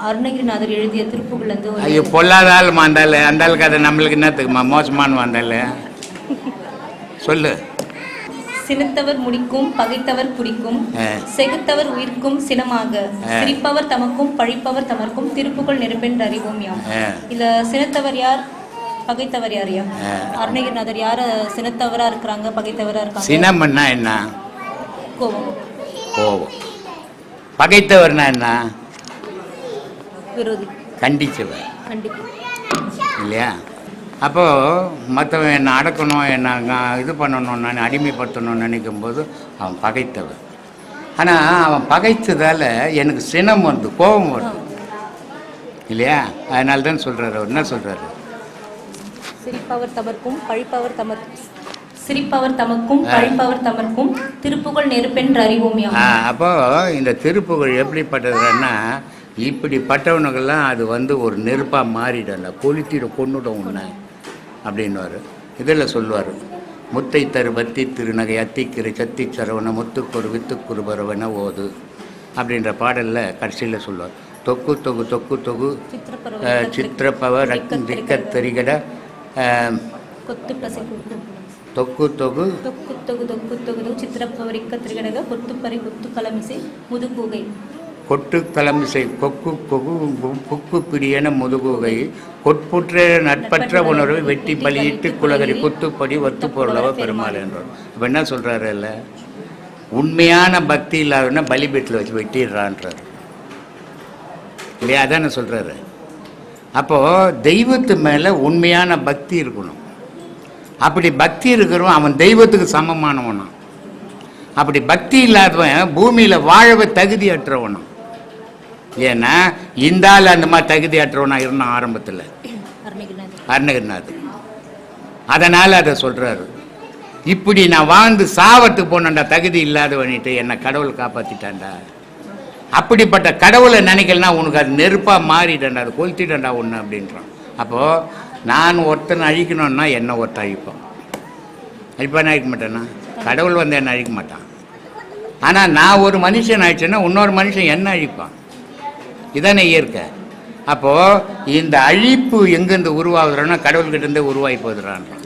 அருணகிரிநாதர் எழுதிய திருப்புகள் வந்து ஐயோ பொல்லாத ஆள் மாந்தாள் அந்த ஆளுக்கு அது நம்மளுக்கு என்னத்துக்குமா மோசமான வந்தாள் சொல்லு. சினத்தவர் முடிக்கும் பகைத்தவர் குடிக்கும் ஆ. செகுத்தவர் உயிர்க்கும் சினமாக. சிரிப்பவர் தமக்கும் பழிப்பவர் தமர்க்கும் திருப்புகள் நெருப்பென்று அறிவோம் யாம். இதுல சினத்தவர் யார்? பகைத்தவர் யார் யா ஆ. அருணகிரிநாதர் யார? சினத்தவரா இருக்கிறாங்க பகைத்தவரா இருக்காங்க? சினம்னா என்ன? கோபம். கோபம். பகைத்தவர்னா என்ன? விரோதி. கண்டிச்சவர். கண்டிப்பா. இல்லையா? அப்போது மற்றவன் என்னை அடக்கணும் என்னை இது பண்ணணும் நான் அடிமைப்படுத்தணும்னு நினைக்கும் போது அவன் பகைத்தவன். ஆனால் அவன் பகைத்ததால் எனக்கு சினம் வருது கோபம் வருது. இல்லையா? அதனால தான் சொல்கிறாரு அவர். என்ன சொல்கிறாரு சிரிப்பவர் தமர்க்கும் பழிப்பவர் தமர் சிரிப்பவர் தமக்கும் பழிப்பவர் தமர்க்கும் திருப்புகள் நெருப்பென்று அறிவோம் அப்போ இந்த திருப்புகழ் எப்படிப்பட்டதுன்னா இப்படிப்பட்டவனுக்கெல்லாம் அது வந்து ஒரு நெருப்பாக மாறிடல கொளுத்திட கொண்டுடும் உன்னை. அப்படின்னுவார். இதில் சொல்லுவார் முத்தை தரு பத்தி திருநகை அத்திக்கிரை சத்தி சரவண முத்துக்கொரு வித்துக்குரு பரவன ஓது அப்படின்ற பாடலில் கடைசியில் சொல்லுவார். தொக்கு தொகு தொக்கு தொகு சித்திரப்பவ திரிகட பசை குத்து தொக்கு தொகு தொக்கு தொகு தொக்கு தொகுது சித்திரப்பவரிக்க திரிகடக கொத்துப்பறை கொத்து கலமிசை முதுகூகை. கொட்டு செய் கொக்கு கொகு புக்கு பிடியன முதுகுகை கொட்புற்ற நட்பற்ற உணர்வை வெட்டி பலியிட்டு குலகரி குத்துப்படி ஒத்து பொருளவ பெருமாள் என்றோம் இப்போ என்ன சொல்கிறாரு இல்லை உண்மையான பக்தி இல்லாதவன பலிபீட்டில் வச்சு வெட்டிடுறான்றார். இல்லையா? அதானே சொல்கிறாரு அப்போது தெய்வத்து மேலே உண்மையான பக்தி இருக்கணும். அப்படி பக்தி இருக்கிறவன் அவன் தெய்வத்துக்கு சமமானவனும் அப்படி பக்தி இல்லாதவன் பூமியில் வாழவே தகுதியற்றவனும் ஏன்னா இந்த ஆள் அந்த மாதிரி தகுதியற்றவனா இருந்தான் ஆரம்பத்தில். அருணகிரிநாத் அதனால் அதை சொல்கிறாரு இப்படி நான் வாழ்ந்து சாவத்துக்கு போனேன்டா தகுதி இல்லாதவனிட்டு என்னை கடவுள் காப்பாற்றிட்டான்டா அப்படிப்பட்ட கடவுளை நினைக்கலனா உனக்கு அது நெருப்பாக மாறிட்டேன்டா அது கொளுத்திட்டேன்டா ஒன்று அப்படின்றான். அப்போது நான் ஒருத்தனை அழிக்கணும்னா என்ன ஒருத்தன் அழிப்பான். அழிப்பானே அழிக்க மாட்டேனா? கடவுள் வந்து என்ன அழிக்க மாட்டான். ஆனால் நான் ஒரு மனுஷன் ஆயிடுச்சேன்னா இன்னொரு மனுஷன் என்ன அழிப்பான். இதானே இயற்கை. அப்போது இந்த அழிப்பு எங்கேருந்து உருவாகுதுன்னா கடவுள்கிட்டேருந்தே உருவாகி போதுறான்றான்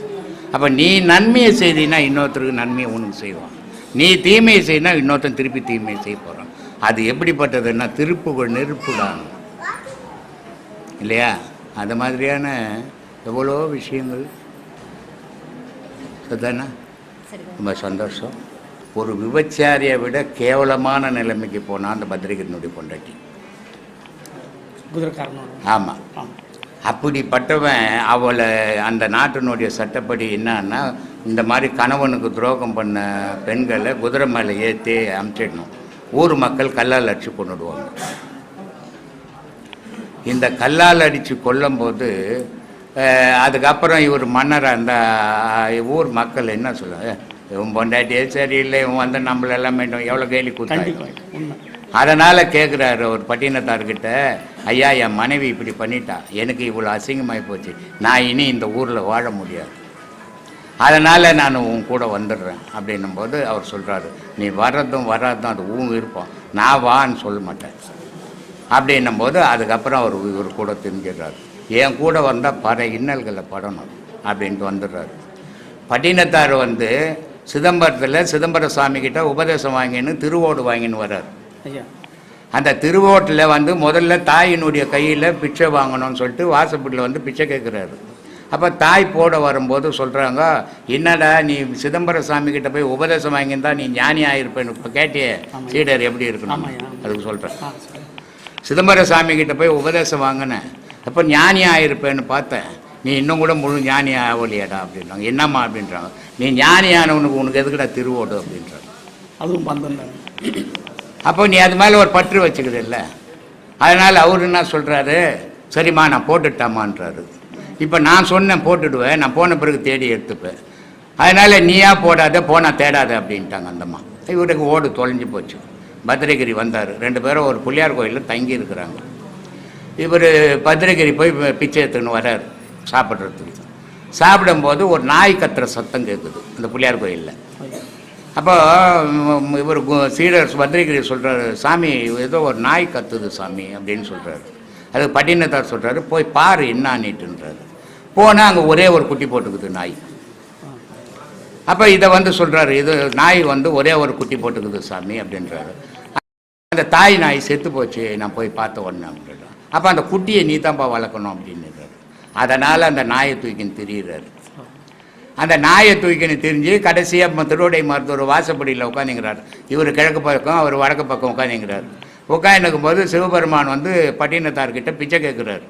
அப்போ நீ நன்மையை செய்தினா இன்னொருத்தருக்கு நன்மையை உனக்கு செய்வான். நீ தீமையை செய்யினா இன்னொருத்தன் திருப்பி தீமையை செய்ய போகிறான் அது எப்படிப்பட்டதுன்னா திருப்புகழ் நெருப்புடான். இல்லையா? அந்த மாதிரியான எவ்வளோ விஷயங்கள். சரிதானே ரொம்ப சந்தோஷம். ஒரு விபச்சாரியை விட கேவலமான நிலைமைக்கு போனால் அந்த பத்திரிகையினுடைய பொண்டாட்டி. ஆமாம் அப்படிப்பட்டவன் அவளை அந்த நாட்டினுடைய சட்டப்படி என்னன்னா இந்த மாதிரி கணவனுக்கு துரோகம் பண்ண பெண்களை குதிரை மேலே ஏற்றி அமுச்சிடணும். ஊர் மக்கள் கல்லால் அடித்து கொண்டுடுவாங்க இந்த கல்லால் அடித்து கொல்லும்போது அதுக்கப்புறம் இவர் மன்னராக இருந்தால் ஊர் மக்கள் என்ன சொல்லுவாங்க? இவன் பொண்டாட்டியே சரியில்லை இவன் வந்து நம்மளெல்லாம் எவ்வளோ கேலி உண்மை. அதனால் கேட்குறாரு ஒரு பட்டினத்தார்கிட்ட ஐயா என் மனைவி இப்படி பண்ணிட்டா. எனக்கு இவ்வளோ அசிங்கமாகி போச்சு. நான் இனி இந்த ஊரில் வாழ முடியாது. அதனால் நான் உன் கூட வந்துடுறேன். அப்படின்னும் போது அவர் சொல்கிறாரு நீ வர்றதும் வராதும் அது உன் விருப்பம். நான் வான்னு சொல்ல மாட்டேன். அப்படின்னும் போது அதுக்கப்புறம் அவர் இவர் கூட தெரிஞ்சிடுறாரு என் கூட வந்தால் பல இன்னல்களை படணும். அப்படின்ட்டு வந்துடுறாரு. பட்டினத்தார் வந்து சிதம்பரத்தில் சிதம்பர சாமிக்கிட்ட உபதேசம் வாங்கின்னு திருவோடு வாங்கின்னு வர்றார். அந்த திருவோட்டில் வந்து முதல்ல தாயினுடைய கையில் பிச்சை வாங்கணும்னு சொல்லிட்டு வாசப்படியில் வந்து பிச்சை கேட்குறாரு அப்போ தாய் போட வரும்போது சொல்கிறாங்க என்னடா நீ சிதம்பர சாமி கிட்ட போய் உபதேசம் வாங்கியிருந்தா நீ ஞானி ஆகிருப்பேன்னு இப்போ கேட்டியே. சீடர் எப்படி இருக்கணும். அதுக்கு சொல்கிறேன் சிதம்பர சாமி கிட்ட போய் உபதேசம் வாங்கினேன். அப்போ ஞானி ஆகிருப்பேன்னு பார்த்தேன். நீ இன்னும் கூட முழு ஞானி ஆகலையாடா அப்படின்றாங்க. என்னம்மா? அப்படின்றாங்க. நீ ஞானி ஆனவனுக்கு உனக்கு எதுக்குடா திருவோடு? அப்படின்றாங்க. அதுவும் பந்தம் தானே. அப்போ நீ அது மேலே ஒரு பற்று வச்சுக்குது இல்லை? அதனால் அவர் என்ன சொல்கிறாரு சரிம்மா நான் போட்டுட்டாமான்றாரு இப்போ நான் சொன்னேன் போட்டுடுவேன். நான் போன பிறகு தேடி எடுத்துப்பேன். அதனால் நீயா போடாத போனால் தேடாத அப்படின்ட்டாங்க அந்தம்மா இவருக்கு ஓடு தொலைஞ்சு போச்சு. பத்ரகிரி வந்தார். ரெண்டு பேரும் ஒரு புள்ளியார் கோயிலில் தங்கி இருக்கிறாங்க. இவர் பத்ரகிரி போய் பிச்சை எடுத்துன்னு வர்றார் சாப்பிட்றதுக்கு. சாப்பிடும்போது ஒரு நாய் கத்துற சத்தம் கேட்குது அந்த புள்ளியார் கோயிலில். அப்போ இவர் சீடர் பத்ரிகிரி சொல்கிறாரு சாமி ஏதோ ஒரு நாய் கத்துது சாமி அப்படின்னு சொல்கிறாரு அது பட்டினத்தார் சொல்கிறாரு போய் பாரு என்னான்னுட்டுன்றாரு போனால் அங்கே ஒரே ஒரு குட்டி போட்டுக்குது நாய். அப்போ இதை வந்து சொல்கிறாரு இது நாய் வந்து ஒரே ஒரு குட்டி போட்டுக்குது சாமி அப்படின்றாரு. அந்த தாய் நாய் செத்து போச்சு நான் போய் பார்த்த உடனே அப்படின்றான் அப்போ அந்த குட்டியை நீ தான்ப்பா வளர்க்கணும் அப்படின்னுறாரு. அதனால் அந்த நாயை தூக்கின்னு திரியிறாரு. அந்த நாயை தூக்கின்னு திரிஞ்சு கடைசியாக திருவடை மருத்துவர் வாசப்படியில் உட்காந்துங்கிறார் இவர் கிழக்கு பக்கம் அவர் வடக்கு பக்கம் உட்காந்துங்கிறார் உட்காந்துக்கும் போது சிவபெருமான் வந்து பட்டினத்தார்கிட்ட பிச்சை கேட்குறாரு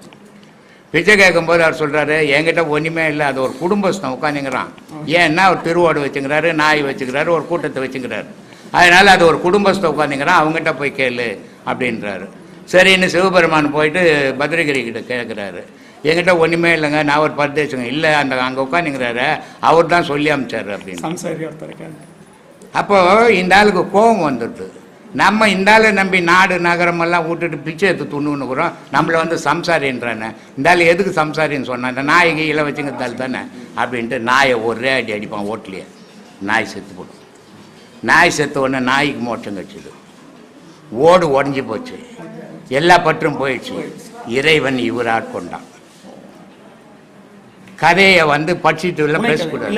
பிச்சை கேட்கும்போது அவர் சொல்கிறாரு என்கிட்ட ஒன்றுமே இல்லை அது ஒரு குடும்பஸ்தம் உட்காந்துங்கிறான் ஏன்னா அவர் திருவோடு வச்சுக்கிறாரு நாய் வச்சுக்கிறாரு ஒரு கூட்டத்தை வச்சுக்கிறாரு அதனால் அது ஒரு குடும்பஸ்தம் உட்காந்துங்கிறான் அவங்ககிட்ட போய் கேளு அப்படின்றாரு. சரின்னு சிவபெருமான் போயிட்டு பத்ரகிரி கிட்ட கேட்குறாரு என்கிட்ட ஒன்றுமே இல்லைங்க. நான் ஒரு பரதேசங்க. இல்லை அந்த அங்கே உட்காந்துங்கிறாரு அவர் தான் சொல்லி அமிச்சாரு அப்படின்னு. சம்சாரி ஒருத்தர் இருக்காங்க அப்போ இந்த ஆளுக்கு கோபம் வந்துடுது. நம்ம இந்த ஆளை நம்பி நாடு நகரமெல்லாம் விட்டுட்டு பிச்சை எடுத்து துண்ணுன்னுக்குறோம். நம்மளை வந்து சம்சாரின்றானே. இந்த ஆள் எதுக்கு சம்சாரின்னு சொன்னான் இந்த நாயை கீழே வச்சுங்கிறதால தானே அப்படின்ட்டு நாயை ஒரே அடி அடிப்பான் ஓட்லையே நாய் செத்து போடும். நாய் செத்த உடனே நாய்க்கு மோட்சம் கட்சிது. ஓடு உடஞ்சி போச்சு. எல்லா பற்றும் போயிடுச்சு. இறைவன் இவர் ஆட்கொண்டான் கதையை வந்து புனைக்கதை. பேசக்கூடாது.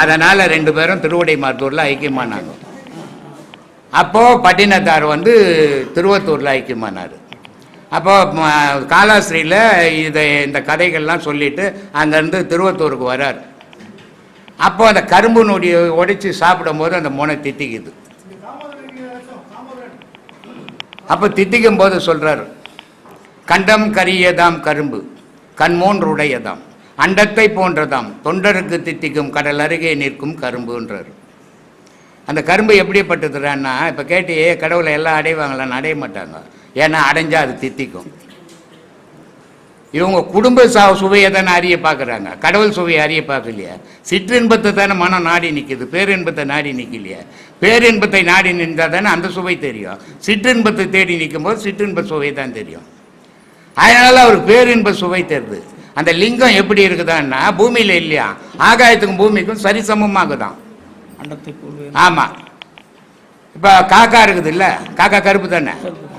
அதனால ரெண்டு பேரும் திருவடை மருத்தூர்ல ஐக்கியமானாங்க. அப்போ பட்டினத்தார் வந்து திருவத்தூர்ல ஐக்கியமானார். அப்போ ம, காலாஸ்திரியில இதை இந்த கதைகள்லாம் சொல்லிட்டு அங்கேருந்து திருவத்தூருக்கு வரார். அப்போ அந்த கரும்பு நொடியை உடைச்சு சாப்பிடும்போது அந்த முனை தித்திக்குது அப்போ தித்திக்கும் போது சொல்றாரு கண்டம் கரியதாம் கரும்பு. கண்மூன்றுடையதாம் அண்டத்தை போன்றதாம். தொண்டருக்கு தித்திக்கும் கடல் அருகே நிற்கும் கரும்புன்றார். அந்த கரும்பு எப்படிப்பட்டதுறான்னா இப்போ கேட்டு கடவுளை எல்லாம் அடைவாங்களான்னு அடைய மாட்டாங்க. ஏன்னா அடைஞ்சால் அது தித்திக்கும். இவங்க குடும்ப சா சுவையை தானே அறிய பார்க்குறாங்க. கடவுள் சுவையை அறிய பார்க்கலையா? சிற்றின்பத்தை தானே மனம் நாடி நிற்குது பேரின்பத்தை நாடி நிற்கலையா பேரின்பத்தை நாடி நின்றால் தானே அந்த சுவை தெரியும். சிற்றின்பத்தை தேடி நிற்கும்போது சிற்றின்ப சுவை தான் தெரியும். அதனால அவர் பேரின்ப சுவை தெரியுது அந்த லிங்கம் எப்படி இருக்குதான்னா பூமியில இல்லையா? ஆகாயத்துக்கும் பூமிக்கும் சரிசமமாகுதான். அண்டத்தை கூறு ஆமா. இப்ப காக்கா இருக்குது இல்ல காக்கா கருப்பு தானே?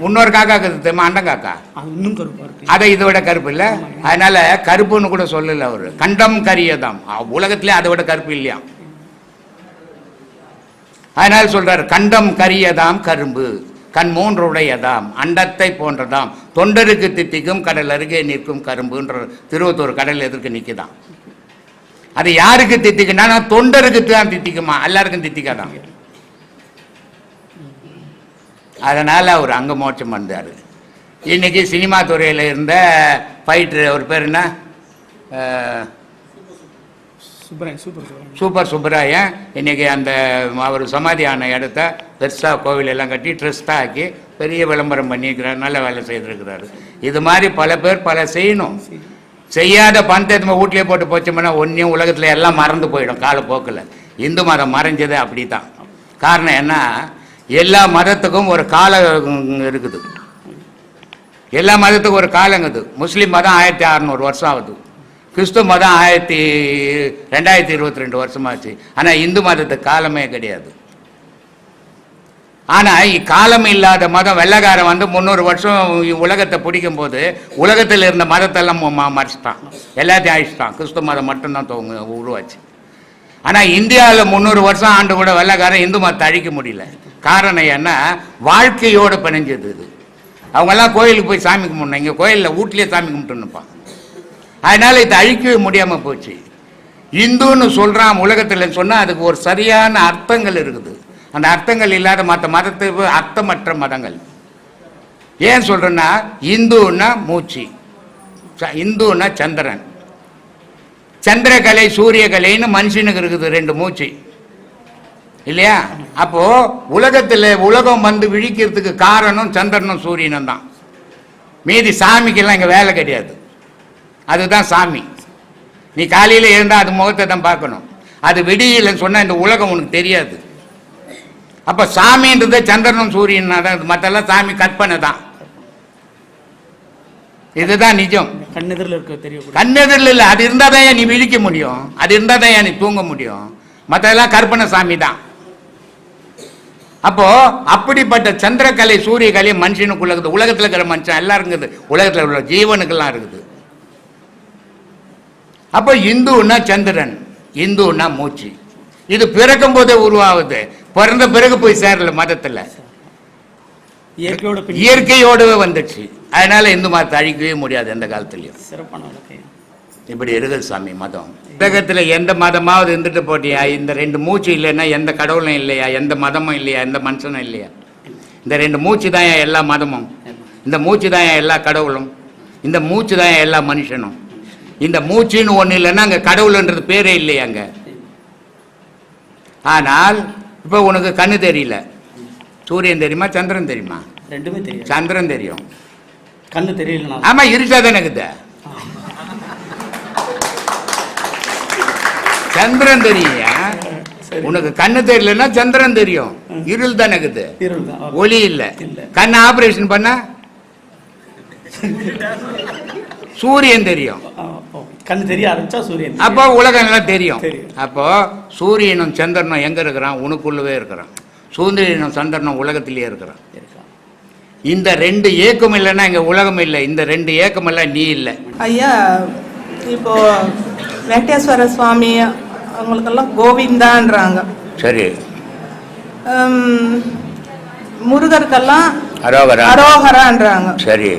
இன்னொரு காக்கா இருக்குது தெரியுமா? அண்டம் காக்கா. அது இன்னும் கருப்பா அதை இதை விட கருப்பு இல்ல? அதனால கருப்புன்னு கூட சொல்லல அவரு. கண்டம் கரியதாம். உலகத்திலே அதை விட கருப்பு இல்லையா? அதனால சொல்றாரு கண்டம் கரியதாம் கரும்பு. கண் மூன்றுடையதாம் அண்டத்தை போன்றதாம். தொண்டருக்கு தித்திக்கும் கடல் அருகே நிற்கும் கரும்புன்ற திருவத்தூர் கடல் எதிர்க்கு நிற்குதாம் அது யாருக்கு தித்திக்குன்னா தொண்டருக்கு தான் தித்திக்குமா? எல்லாருக்கும் தித்திக்காதான் அதனால் அவர் அங்கே மோட்சம் வந்தார் இன்னைக்கு சினிமா துறையில் இருந்த ஃபைட்டர் அவர் பேர் என்ன? சூப்பர் சூப்பர் சூப்பர் சுப்பராயன் இன்னைக்கு அந்த அவர் சமாதியான இடத்த பெருசாக கோவில் எல்லாம் கட்டி ட்ரெஸ்டாக ஆக்கி பெரிய விளம்பரம் பண்ணியிருக்கிறார் நல்ல வேலை செய்திருக்கிறாரு. இது மாதிரி பல பேர் பல செய்யணும். செய்யாத பணத்தை நம்ம வீட்லேயே போட்டு போச்சோம்னா ஒன்றையும் உலகத்தில் எல்லாம் மறந்து போயிடும் காலப்போக்கில் இந்து மதம் மறைஞ்சது அப்படி தான் காரணம் என்ன? எல்லா மதத்துக்கும் ஒரு காலம் இருக்குது. எல்லா மதத்துக்கும் ஒரு காலங்குது முஸ்லீம் மதம் ஆயிரத்தி அறநூறு வருஷம் ஆகுது. கிறிஸ்துவ மதம் ஆயிரத்தி ரெண்டாயிரத்தி இருபத்தி ரெண்டு வருஷமாச்சு. ஆனால் இந்து மதத்துக்கு காலமே கிடையாது. ஆனால் இக்காலம் இல்லாத மதம் வெள்ளக்காரன் வந்து முந்நூறு வருஷம் உலகத்தை பிடிக்கும் போது உலகத்தில் இருந்த மதத்தெல்லாம் ம- மறைச்சிட்டான். எல்லாத்தையும் அழிச்சிட்டான். கிறிஸ்துவ மதம் மட்டும்தான் தோங்க உருவாச்சு. ஆனால் இந்தியாவில் முந்நூறு வருஷம் ஆண்டு கூட வெள்ளக்காரன் இந்து மதத்தை அழிக்க முடியல. காரணம் என்ன? வாழ்க்கையோடு பிணைஞ்சது இது. அவங்கெல்லாம் கோயிலுக்கு போய் சாமி கும்பிடணும். இங்கே கோயிலில் வீட்லேயே சாமி கும்பிட்டுன்னுப்பான் அதனால இதை அழிக்கவே முடியாமல் போச்சு. இந்துன்னு சொல்கிறான் உலகத்தில் சொன்னால் அதுக்கு ஒரு சரியான அர்த்தங்கள் இருக்குது. அந்த அர்த்தங்கள் இல்லாத மற்ற மதத்துக்கு அர்த்தமற்ற மதங்கள். ஏன் சொல்கிறேன்னா இந்துன்னா மூச்சு. ச- இந்துன்னா சந்திரன். சந்திரகலை சூரியகலைன்னு மனுஷனுக்கு இருக்குது ரெண்டு மூச்சு. இல்லையா? அப்போ உலகத்தில் உலகம் வந்து விழிக்கிறதுக்கு காரணம் சந்திரனும் சூரியனும் தான். மீதி சாமிக்கெல்லாம் இங்கே வேலை கிடையாது. அதுதான் சாமி. நீ காலையில் எழுந்தா அது முகத்தை தான் பார்க்கணும். அது வெடியிலன்னு சொன்னால் இந்த உலகம் உனக்கு தெரியாது. அப்போ சாமின்றது சந்திரனும் சூரியனா தான் மற்றெல்லாம் சாமி கற்பனை தான். இதுதான் நிஜம். கண்ணெதிரில் இருக்க தெரியக்கூடிய கண்ணெதிரில் இல்லை. அது இருந்தால் தான் நீ விழிக்க முடியும்? அது இருந்தால் தான் நீ தூங்க முடியும்? மற்றதெல்லாம் கற்பனை சாமி தான். அப்போ அப்படிப்பட்ட சந்திரக்கலை சூரியகலை மனுஷனுக்குள்ள இருக்குது. உலகத்தில் இருக்கிற மனுஷன் எல்லாம் இருக்குது. உலகத்தில் உள்ள ஜீவனுக்கெல்லாம் இருக்குது. அப்போ இந்துன்னா சந்திரன் இந்துன்னா மூச்சு. இது பிறக்கும் போதே உருவாகுது. பிறந்த பிறகு போய் சேரல மதத்தில். இயற்கையோடவே வந்துச்சு அதனால இந்து மதத்தை அழிக்கவே முடியாது எந்த காலத்துலயும். சிறப்பான இப்படி இருக்குது சாமி மதம். உலகத்துல எந்த மதமாவது இருந்துட்டு போட்டியா? இந்த ரெண்டு மூச்சு இல்லைன்னா எந்த கடவுளும் இல்லையா? எந்த மதமும் இல்லையா? எந்த மனுஷனும் இல்லையா? இந்த ரெண்டு மூச்சு தான் எல்லா மதமும். இந்த மூச்சு தான் எல்லா கடவுளும். இந்த மூச்சு தான் எல்லா மனுஷனும். இந்த மூச்சுன்னு ஒண்ணு இல்லைன்னா அங்க கடவுள்ன்றது பேரே இல்லையா அங்க. ஆனால் இப்போ உனக்கு கண்ணு தெரியல. சூரியன் தெரியுமா சந்திரன் தெரியுமா? ரெண்டுமே தெரியும் சந்திரன் தெரியும். கண்ணு தெரியலனா? ஆமா இருட்டா தானே இருக்குது. சந்திரன் தெரியுயா உனக்கு கண்ணு தெரியலன்னா சந்திரன் தெரியும். இருள் தானே இருக்குது. ஒளி இல்ல. கண்ணு ஆபரேஷன் பண்ண? சூரியன் தெரியும். கண்ணு தெரிய ஆரம்பிச்சா சூரியன். அப்போ உலகம் எல்லாம் தெரியும். அப்போ சூரியனும் சந்திரனும் எங்க இருக்கிறான்? உனக்குள்ளவே இருக்கிறான். சூரியனும் சந்திரனும் உலகத்திலேயே இருக்கிறான். இருக்கா. இந்த ரெண்டு ஏக்கம் இல்லைன்னா இங்க உலகம் இல்லை. இந்த ரெண்டு ஏக்கம் எல்லாம் நீ இல்லை. ஐயா இப்போ வெங்கடேஸ்வர சுவாமி அவங்களுக்கெல்லாம் கோவிந்தான்றாங்க. சரி. முருகருக்கெல்லாம் அரோகரா. அரோகரான்றாங்க. சரி.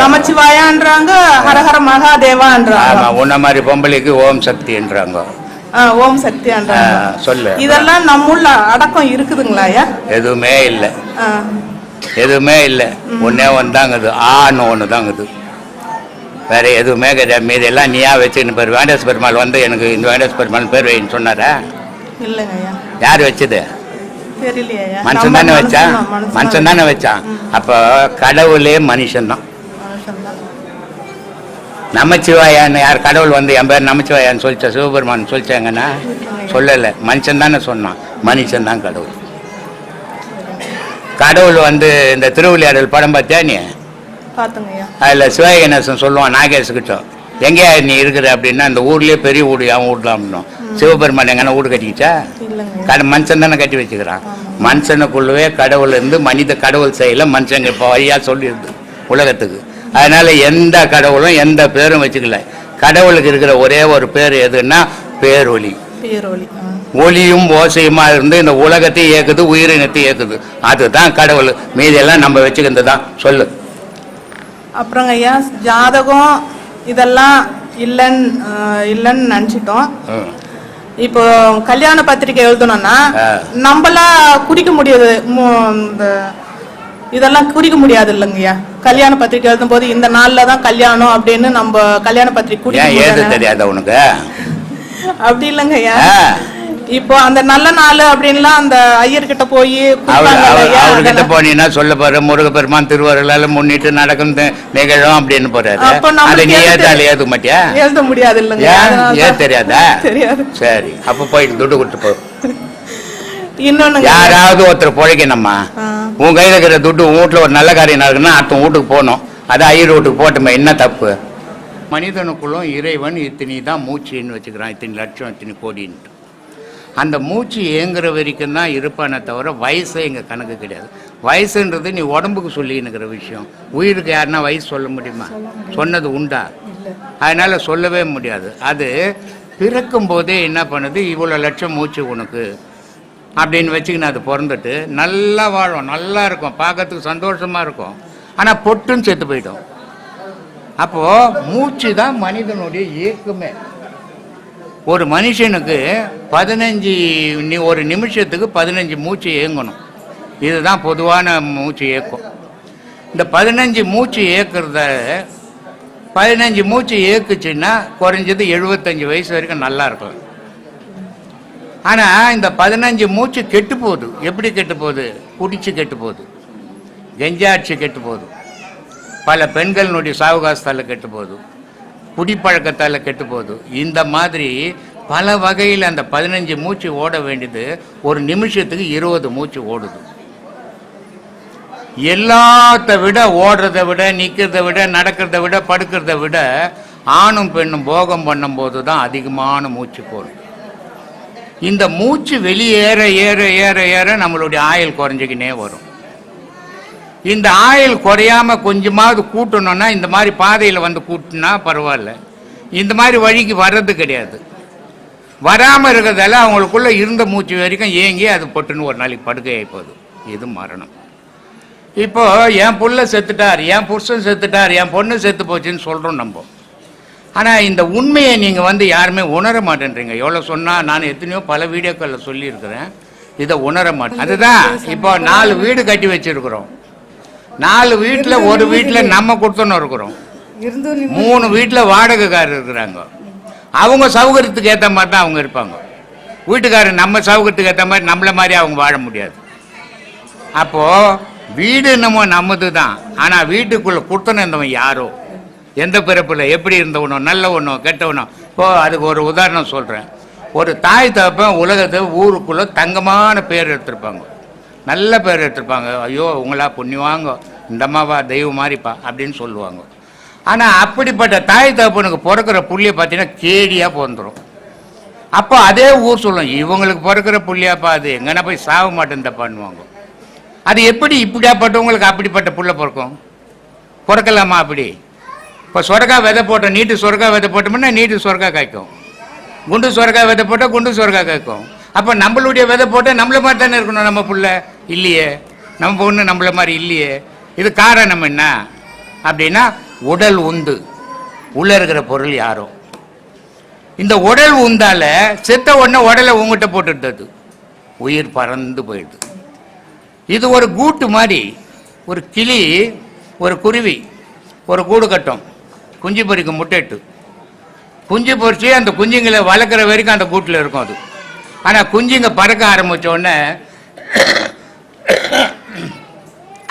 நமச்சிவாயான்றாங்க. ஹரஹர மகாதேவான்றாங்க. உன்ன மாதிரி பொம்பளைக்கு ஓம் சக்தின்றாங்க ஓம் சக்தியான்றாங்க ஆ, சொல்லு. இதெல்லாம் நம்முள்ள அடக்கம் இருக்குதுங்களா எதுவுமே இல்லை. எதுவுமே இல்லை. ஒன்னே ஒன்று தாங்குது ஆன்னு ஒன்று தாங்குது வேற எதுவுமே கிடையாது. மீதி எல்லாம் நீயா வச்சுன்னு பேர் வேண்டஸ் பெருமாள் வந்து எனக்கு இந்த வேண்டஸ் பெருமாள் பேர் வைன்னு சொன்னாரா? இல்லைங்க யார் வச்சது? மனுஷன் தானே வச்சான்? மனுஷன் தானே. வச்சான்? அப்போ கடவுளே மனுஷன்தான் மனுஷன்தான். நமச்சிவாயான்னு யார் கடவுள் வந்து என் பேர் நமச்சிவாயான்னு சொல்லிச்சா சிவபெருமான் சொல்லிச்சாங்கன்னா சொல்லலை. மனுஷன் தானே சொன்னான். மனுஷன் தான் கடவுள். கடவுள் வந்து இந்த திருவிளையாடல் படம் பார்த்தியா நீ? அதில் சிவகணேசன் சொல்லுவான் நாகேஷ்கிட்ட. எங்கேயா நீ இருக்கிற அப்படின்னா அந்த ஊர்லேயே பெரிய வீடு அவன் வீட்டில் அப்படின்னும். சிவபெருமான் எங்கன்னா வீடு கட்டிக்கிச்சா. கட மனுஷன் தானே கட்டி வச்சுக்கிறான். மனுஷனுக்குள்ளவே கடவுள் இருந்து மனித கடவுள் செயல மனுஷங்க இப்போ வழியாக சொல்லிடுது உலகத்துக்கு. அதனால எந்த கடவுளும் எந்த பேரும் வச்சுக்கல. கடவுளுக்கு இருக்கிற ஒரே ஒரு பேர் எதுன்னா பேரொலி. ஒளியும் ஓசையுமா இருந்து இந்த உலகத்தை இயக்குது உயிரினத்தை இயக்குது. அதுதான் கடவுள். மீதியெல்லாம் நம்ம வச்சுக்கிறது தான் சொல்லு. அப்புறங்க ஐயா ஜாதகம் இதெல்லாம் இல்லைன்னு இல்லைன்னு நினச்சிட்டோம். இப்போ கல்யாண பத்திரிக்கை எழுதணும்னா. நம்மளா குறிக்க முடியாது இந்த இதெல்லாம் குறிக்க முடியாது இல்லைங்கய்யா கல்யாண பத்திரிக்கை எழுதும் போது இந்த நாள்ல தான் கல்யாணம் அப்படின்னு நம்ம கல்யாண பத்திரிக்கை குறிக்க தெரியாதா உனக்கு அப்படி இல்லைங்க ஐயா ஆ. இப்போ அந்த நல்ல நாள் அப்படின்லாம் அந்த ஐயர்கிட்ட போய்? அவர்கிட்ட போனீங்கன்னா சொல்ல போற முருகப்பெருமான் திருவருளால முன்னிட்டு நடக்கும் நிகழும் அப்படின்னு போறாரு. அதை நீ தெரி- ஏத்துக்க மாட்டியா? எழுத முடியாது இல்லைங்க. ஏன். தெரியாதா? தெரியாது. சரி அப்ப போயிட்டு துட்டு கொடுத்து போ. இன்னொன்னு யாராவது ஒருத்தர் பிழைக்கணும்மா. உன் கையில இருக்கிற துட்டு உன் வீட்டுல ஒரு நல்ல காரியம் நடக்குன்னா அடுத்த வீட்டுக்கு போகணும். அது ஐயர் வீட்டுக்கு போட்டுமே என்ன தப்பு? மனிதனுக்குள்ளும் இறைவன் இத்தனி தான் மூச்சுன்னு வச்சுக்கிறான் இத்தனை லட்சம் இத்தனை கோடின்ட்டு. அந்த மூச்சு ஏங்குற வரைக்கும் தான் இருப்பானே தவிர வயசு எங்க கணக்கு கிடையாது. வயசுன்றது நீ உடம்புக்கு சொல்லின்னுக்கிற விஷயம். உயிருக்கு யாருன்னா வயசு சொல்ல முடியுமா? சொன்னது உண்டா? அதனால சொல்லவே முடியாது. அது பிறக்கும் போதே என்ன பண்ணுது? இவ்வளோ லட்சம் மூச்சு உனக்கு. அப்படின்னு வச்சுக்கின்னு அது பிறந்துட்டு நல்லா வாழும். நல்லா இருக்கும். பார்க்கறதுக்கு சந்தோஷமா இருக்கும். ஆனால் பொட்டுன்னு செத்து போயிடும். அப்போ மூச்சு தான் மனிதனுடைய இயக்கமே. ஒரு மனுஷனுக்கு பதினஞ்சு ஒரு நிமிஷத்துக்கு பதினஞ்சு மூச்சு இயங்கணும். இதுதான் பொதுவான மூச்சு இயக்கம். இந்த பதினஞ்சு மூச்சு இயக்கிறத பதினஞ்சு மூச்சு இயக்குச்சுன்னா குறைஞ்சது எழுபத்தஞ்சு வயசு வரைக்கும் நல்லா இருக்கும் ஆனால் இந்த பதினஞ்சு மூச்சு கெட்டு போகுது. எப்படி கெட்டு போகுது? குடிச்சு கெட்டு போகுது. கெஞ்சாட்சி கெட்டு போகுது. பல பெண்களினுடைய சாவகாசத்தால் கெட்டு போகுது. குடிப்பழக்கத்தால் கெட்டு போகுது இந்த மாதிரி பல வகையில் அந்த பதினஞ்சு மூச்சு ஓட வேண்டியது ஒரு நிமிஷத்துக்கு இருபது மூச்சு ஓடுது. எல்லாத்த விட ஓடுறத விட நிற்கிறத விட நடக்கிறத விட படுக்கிறத விட ஆணும் பெண்ணும் போகம் பண்ணும்போது தான் அதிகமான மூச்சு போடும். இந்த மூச்சு வெளியேற ஏற ஏற ஏற நம்மளுடைய ஆயுள் குறைஞ்சிக்கினே வரும். இந்த ஆயுள் குறையாம கொஞ்சமாவது கூட்டணும்னா இந்த மாதிரி பாதையில் வந்து கூட்டினா பரவாயில்ல. இந்த மாதிரி வழிக்கு வர்றது கிடையாது. வராமல் இருக்கிறதால அவங்களுக்குள்ள இருந்த மூச்சு வரைக்கும் ஏங்கி அது பொட்டுன்னு ஒரு நாளைக்கு படுக்கையாகி போகுது. இது மரணம். இப்போ என் புள்ள செத்துட்டார் என் புருஷன் செத்துட்டார் என் பொண்ணு செத்து போச்சுன்னு சொல்கிறோம் நம்ம. ஆனால் இந்த உண்மையை நீங்கள் வந்து யாருமே உணர மாட்டேன்றீங்க. எவ்வளோ சொன்னால் நான் எத்தனையோ பல வீடியோக்களில் சொல்லியிருக்கிறேன். இதை உணர மாட்டேன். அதுதான் இப்போ நாலு வீடு கட்டி வச்சிருக்கிறோம். நாலு வீட்டில் ஒரு வீட்டில் நம்ம கொடுத்தோன்னு இருக்கிறோம். மூணு வீட்டில் வாடகைக்காரர் இருக்கிறாங்க. அவங்க சௌகரியத்துக்கு ஏற்ற மாதிரி தான் அவங்க இருப்பாங்க. வீட்டுக்காரர் நம்ம சௌகரியத்துக்கு ஏற்ற மாதிரி நம்மள மாதிரி அவங்க வாழ முடியாது. அப்போ வீடு என்னமோ நம்மது தான். ஆனால் வீட்டுக்குள்ள கொடுத்தன இருந்தவன் யாரோ? எந்த பிறப்பில் எப்படி இருந்தவனோ நல்லவனோ கெட்டவனோ? இப்போ அதுக்கு ஒரு உதாரணம் சொல்கிறேன் ஒரு தாய் தகப்பன் உலகத்தை ஊருக்குள்ளே தங்கமான பேர் எடுத்திருப்பாங்க. நல்ல பேர் எடுத்திருப்பாங்க. ஐயோ உங்களா புண்ணியவாங்க இந்த அம்மாவா தெய்வம் மாதிரிப்பா அப்படின்னு சொல்லுவாங்க. ஆனால் அப்படிப்பட்ட தாய் தகப்பனுக்கு பிறக்கிற புள்ளிய பார்த்தீங்கன்னா கேடியாக பிறந்துடும் அப்போ அதே ஊர் சொல்லும் இவங்களுக்கு பிறக்கிற புள்ளியாப்பா அது எங்கன்னா போய் சாக மாட்டேன் பண்ணுவாங்க அது எப்படி இப்படியாப்பட்டவங்களுக்கு அப்படிப்பட்ட புள்ள பிறக்கும்? பிறக்கலாமா அப்படி? இப்போ சொரக்கா விதை போட்டோம் நீட்டு சொரக்கா விதை போட்டோம்னா நீட்டு சொரக்கா காய்க்கும். குண்டு சொரக்கா விதை போட்டால் குண்டு சொரக்கா காய்க்கும். அப்போ நம்மளுடைய விதை போட்டால் நம்மள மாதிரி தானே இருக்கணும் நம்ம பிள்ளை? இல்லையே. நம்ம பொண்ணு நம்மள மாதிரி இல்லையே. இது காரணம் என்ன? அப்படின்னா உடல் உந்து. உள்ளே இருக்கிற பொருள் யாரும் இந்த உடல் உந்தால செத்த உடனே உடலை உங்ககிட்ட போட்டுட்டது உயிர் பறந்து போயிடுது. இது ஒரு கூட்டு மாதிரி ஒரு கிளி ஒரு குருவி ஒரு கூடு கட்டும் குஞ்சு பொறிக்கும் முட்டைட்டு குஞ்சு பொறிச்சு அந்த குஞ்சுங்களை வளர்க்குற வரைக்கும் அந்த கூட்டில் இருக்கும் அது. ஆனால் குஞ்சுங்க பறக்க ஆரம்பித்தோடனே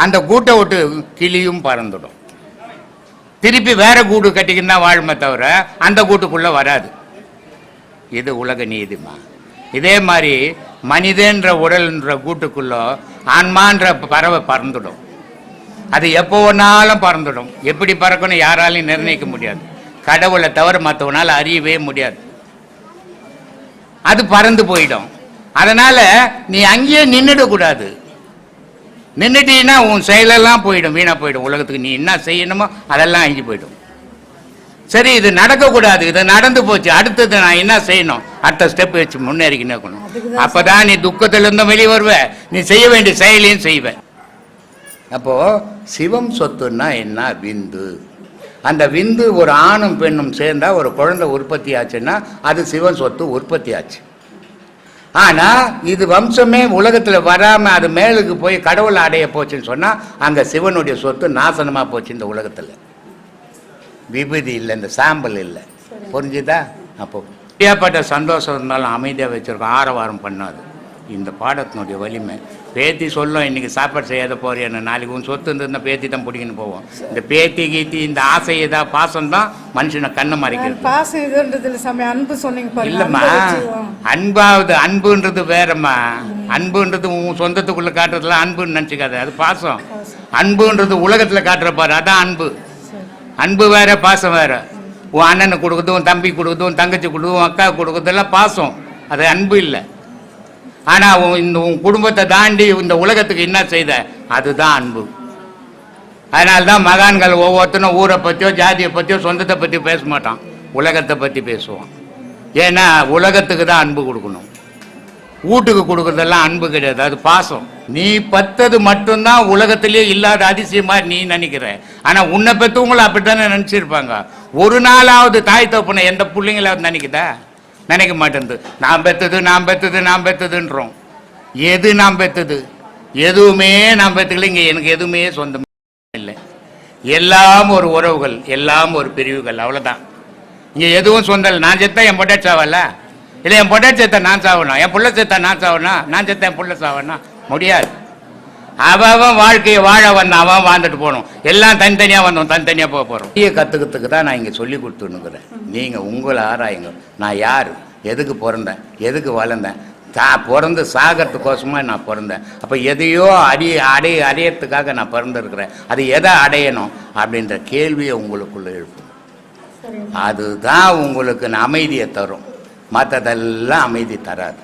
அந்த கூட்டை விட்டு கிளியும் பறந்துடும். திருப்பி வேற கூடு கட்டிக்கின்னு தான் வாழுமே தவிர அந்த கூட்டுக்குள்ளே வராது. இது உலக நீதிமா இதே மாதிரி மனிதன்ற உடல்ன்ற கூட்டுக்குள்ளோ ஆன்மான்ற பறவை பறந்துடும். அது எப்போ வேணாலும் பறந்துடும். எப்படி பறக்கணும் யாராலையும் நிர்ணயிக்க முடியாது. கடவுளை தவிர மற்றவனால அறியவே முடியாது. அது பறந்து போயிடும். அதனால நீ அங்கேயே நின்றுடக்கூடாது நின்றுட்டீங்கன்னா உன் செயலெல்லாம் போயிடும் வீணாக போயிடும். உலகத்துக்கு நீ என்ன செய்யணுமோ அதெல்லாம் அங்கி போயிடும். சரி இது நடக்கக்கூடாது. இது நடந்து போச்சு. அடுத்தது நான் என்ன செய்யணும்? அடுத்த ஸ்டெப் வச்சு முன்னேறிக்கினே இருக்கணும். அப்பதான் நீ துக்கத்திலிருந்து வெளியே வருவ. நீ செய்ய வேண்டிய செயலையும் செய்வ. அப்போ சிவம் சொத்துன்னா என்ன? விந்து. அந்த விந்து ஒரு ஆணும் பெண்ணும் சேர்ந்தா ஒரு குழந்தை உற்பத்தி ஆச்சுன்னா அது சிவன் சொத்து உற்பத்தி ஆச்சு ஆனால் இது வம்சமே உலகத்தில் வராமல் அது மேலுக்கு போய் கடவுளை அடைய போச்சுன்னு சொன்னால் அங்கே சிவனுடைய சொத்து நாசனமாக போச்சு இந்த உலகத்தில். விபூதி இல்லை இந்த சாம்பல் இல்லை. புரிஞ்சுதா? அப்போ ஏற்பட்ட சந்தோஷம் இருந்தாலும் அமைதியாக வச்சுருக்கோம். ஆரவாரம் பண்ணாது. இந்த பாடத்தினுடைய வலிமை பேத்தி சொல்லும் இன்னைக்கு சாப்பாடு செய்யாத போறியான நாளைக்கு உன் சொத்து இருந்ததுன்னா பேத்தி தான் பிடிக்கின்னு போவோம். இந்த பேத்தி கீத்தி இந்த ஆசை ஏதா பாசம் தான் மனுஷனை கண்ணை மறைக்கிறது. பாசம் இதுன்றது இல்ல சாமி அன்பு சொன்னீங்க இல்லம்மா. அன்பாவது அன்புன்றது வேறம்மா. அன்புன்றது உன் சொந்தத்துக்குள்ள காட்டுறதுல அன்புன்னு நினச்சிக்காத அது பாசம். அன்புன்றது உலகத்துல காட்டுற பாரு அதான் அன்பு. அன்பு வேற பாசம் வேற. உன் அண்ணனுக்கு கொடுக்குறது உன் தம்பி கொடுக்குறது உன் தங்கச்சி கொடுக்குது உன் அக்கா கொடுக்குறதெல்லாம் பாசம். அது அன்பு இல்லை. ஆனா உன் இந்த உன் குடும்பத்தை தாண்டி இந்த உலகத்துக்கு என்ன செய்த? அதுதான் அன்பு. அதனால்தான் மகான்கள் ஒவ்வொருத்தனும் ஊரை பற்றியோ ஜாதியை பற்றியோ சொந்தத்தை பற்றி பேச மாட்டான். உலகத்தை பற்றி பேசுவான். ஏன்னா உலகத்துக்கு தான் அன்பு கொடுக்கணும். வீட்டுக்கு கொடுக்கறதெல்லாம் அன்பு கிடையாது. அது பாசம். நீ பத்தது மட்டும்தான் உலகத்திலேயே இல்லாத அதிசயமா நீ நினைக்கிற. ஆனா உன்னை பெற்றவங்களும் அப்படித்தானே நினைச்சிருப்பாங்க. ஒரு நாளாவது தாய் தப்புன எந்த பிள்ளைங்களாவது நினைக்குதா? நினைக்க மாட்டேங்குது நான் பெற்றது நான் பெற்றது நான் பெற்றதுன்றோம் எது நான் பெற்றது எதுவுமே நான் பெற்றுக்கல இங்கே எனக்கு எதுவுமே சொந்தம் இல்லை. எல்லாம் ஒரு உறவுகள் எல்லாம் ஒரு பிரிவுகள் அவ்வளோதான் இங்கே எதுவும் சொந்தம் இல்லை. நான் செத்தா என் பொட்டாட்டி சாவல இல்லை என் பொட்டாட்டி செத்தா நான் சாவணும். என் புள்ள செத்தா நான் சாவணும். நான் செத்தா என் புள்ள சாவணும். முடியாது. அவன் வாழ்க்கையை வாழ வந்தான் அவன் வாழ்ந்துட்டு போகணும் எல்லாம் தனித்தனியா வந்தோம் தனித்தனியா போக போறோம். பெரிய கத்துக்கிறதுக்கு தான் நான் இங்க சொல்லி கொடுத்துன்னுக்குறேன். நீங்க உங்களை ஆராயுங்க. நான் யாரு? எதுக்கு பிறந்தேன்? எதுக்கு வளர்ந்தேன்? தா பிறந்து சாகிறதுக்கோசமா நான் பிறந்தேன். அப்போ எதையோ அடி அடைய அடையறதுக்காக நான் பிறந்திருக்கிறேன். அது எதை அடையணும்? அப்படின்ற கேள்வியை உங்களுக்குள்ள எழுப்பும். அதுதான் உங்களுக்கு அமைதியை தரும். மற்றதெல்லாம் அமைதி தராது.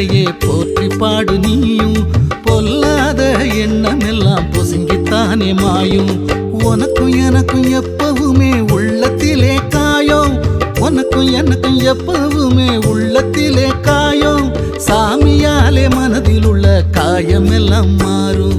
சித்தரையே போற்றி பாடு நீயும். பொல்லாத எண்ணமெல்லாம் பொசுங்கித்தானே மாயும். உனக்கும் எனக்கும் எப்பவுமே உள்ளத்திலே காயம். உனக்கும் எனக்கும் எப்பவுமே உள்ளத்திலே காயம். சாமியாலே மனதில் உள்ள காயமெல்லாம் மாறும்.